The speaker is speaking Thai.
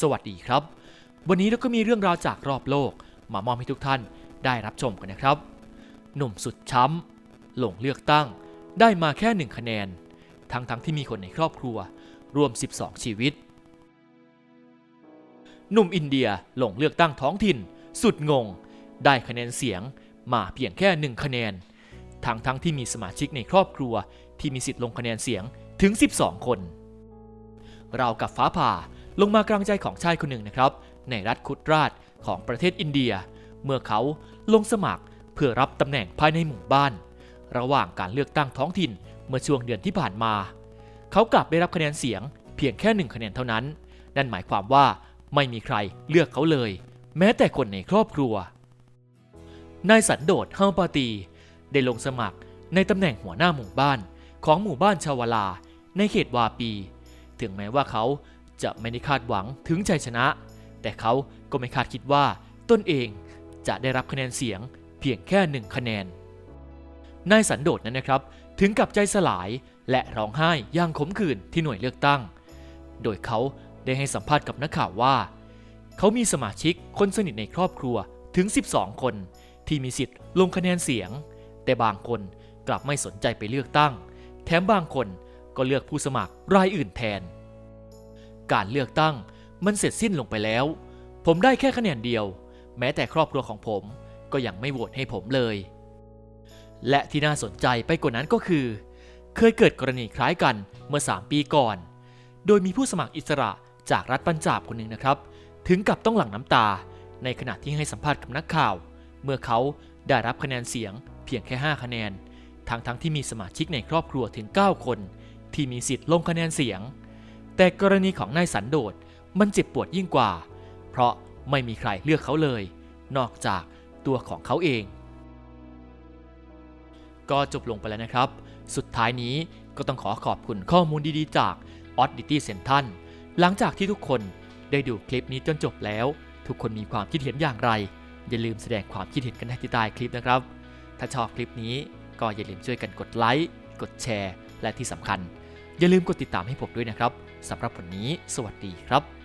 สวัสดีครับ วันนี้เราก็มีเรื่องราวจากรอบโลก มามอบให้ทุกท่านได้รับชมกันนะครับ หนุ่มสุดช้ำหลงเลือกตั้ง ได้มาแค่หนึ่งคะแนน ทั้งๆที่มีคนในครอบครัว รวม 12 ชีวิต หนุ่มอินเดียหลงเลือกตั้งท้องถิ่น สุดงง ได้คะแนนเสียงมาเพียงแค่หนึ่งคะแนน ทั้งๆที่มีสมาชิกในครอบครัวที่มีสิทธิ์ลงคะแนนเสียงถึง 12 คน เรากับฟ้าผ่า ลงมากลางใจของชายคนหนึ่งนะครับ ในรัฐคุตราชของประเทศอินเดีย เมื่อเขาลงสมัครเพื่อรับตำแหน่งภายในหมู่บ้าน ระหว่างการเลือกตั้งท้องถิ่นเมื่อช่วงเดือนที่ผ่านมา เขากลับได้รับคะแนนเสียงเพียงแค่หนึ่งคะแนนเท่านั้น นั่นหมายความว่าไม่มีใครเลือกเขาเลย แม้แต่คนในครอบครัวนายสันโดษเฮาปาตี ได้ลงสมัครในตำแหน่งหัวหน้าหมู่บ้านของหมู่บ้านชาวลา ในเขตวาปี ถึงแม้ว่าเขา จะไม่ได้คาดหวังถึงชัยชนะ แต่เขาก็ไม่คาดคิดว่าตนเองจะได้รับคะแนนเสียงเพียงแค่หนึ่งคะแนน นายสันโดษนั้นนะครับ ถึงกับใจสลายและร้องไห้อย่างขมขื่นที่หน่วยเลือกตั้ง โดยเขาได้ให้สัมภาษณ์กับนักข่าวว่า เขามีสมาชิกคนสนิทในครอบครัวถึง 12 คน ที่มีสิทธิ์ลงคะแนนเสียง แต่บางคนกลับไม่สนใจไปเลือกตั้ง แถมบางคนก็เลือกผู้สมัครรายอื่นแทน การเลือกตั้งมันเสร็จสิ้นลงไปแล้ว ผมได้แค่คะแนนเดียว แม้แต่ครอบครัวของผมก็ยังไม่โหวตให้ผมเลย และที่น่าสนใจไปกว่านั้นก็คือ เคยเกิดกรณีคล้ายกันเมื่อ 3 ปีก่อน โดยมีผู้สมัครอิสระจากรัฐปัญจาบคนหนึ่งนะครับ ถึงกับต้องหลั่งน้ำตา ในขณะที่ให้สัมภาษณ์กับนักข่าว เมื่อเขาได้รับคะแนนเสียง เพียงแค่ 5 คะแนนทั้งทั้งๆที่มีสมาชิกในครอบครัวถึง 9 คน ที่มีสิทธิ์ลงคะแนนเสียง แต่กรณีของนายสันโดษมันเจ็บปวดยิ่งกว่า เพราะไม่มีใครเลือกเขาเลย นอกจากตัวของเขาเอง ก็จบลงไปแล้วนะครับ สุดท้ายนี้ก็ต้องขอขอบคุณข้อมูลดีๆ จาก Oddity Central หลังจากที่ทุกคนได้ดูคลิปนี้จนจบแล้ว ทุกคนมีความคิดเห็นอย่างไร อย่าลืมแสดงความคิดเห็นกันที่ใต้คลิปนะครับ ถ้าชอบคลิปนี้ก็อย่าลืมช่วยกันกดไลค์กดแชร์ และที่สำคัญ อย่าลืมกดติดตามให้ผมด้วยนะครับสำหรับวันนี้ สวัสดีครับ